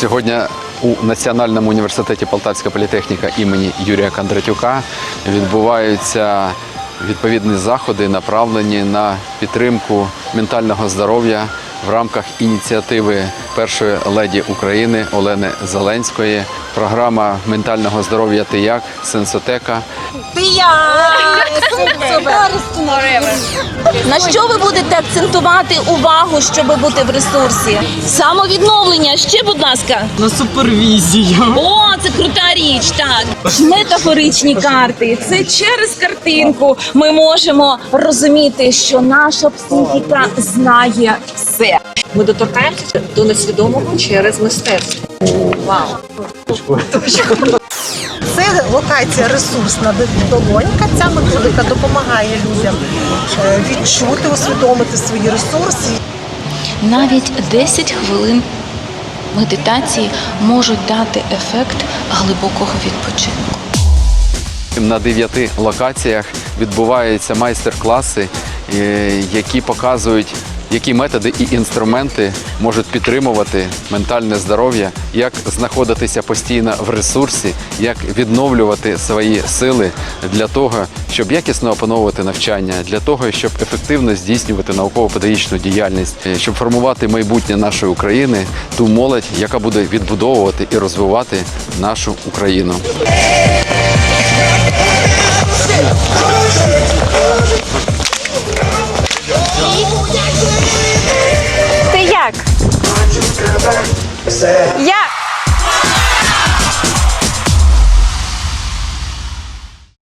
Сьогодні у Національному університеті Полтавська політехніка імені Юрія Кондратюка відбуваються відповідні заходи, направлені на підтримку ментального здоров'я в рамках ініціативи першої леді України Олени Зеленської. Програма ментального здоров'я Ти як Сенсотека Ти як? Супер. На що ви будете акцентувати увагу, щоб бути в ресурсі? Самовідновлення. Ще, будь ласка. На супервізію. О, це крута річ. Так, метафоричні карти. Це через картинку ми можемо розуміти, що наша психіка знає все. Ми доторкаємося до несвідомого через мистецтво. Вау. Це локація ресурсна долонька. Ця методика допомагає людям е, відчути, усвідомити свої ресурси Навіть 10 хвилин медитації можуть дати ефект глибокого відпочинку. На дев'яти локаціях відбуваються майстер-класи, е, які показують, які методи і інструменти можуть підтримувати ментальне здоров'я, як знаходитися постійно в ресурсі, як відновлювати свої сили для того, щоб якісно опановувати навчання, для того, щоб ефективно здійснювати науково-педагогічну діяльність, е, щоб формувати майбутнє нашої України, ту молодь, яка буде відбудовувати і розвивати нашу Україну. Yeah.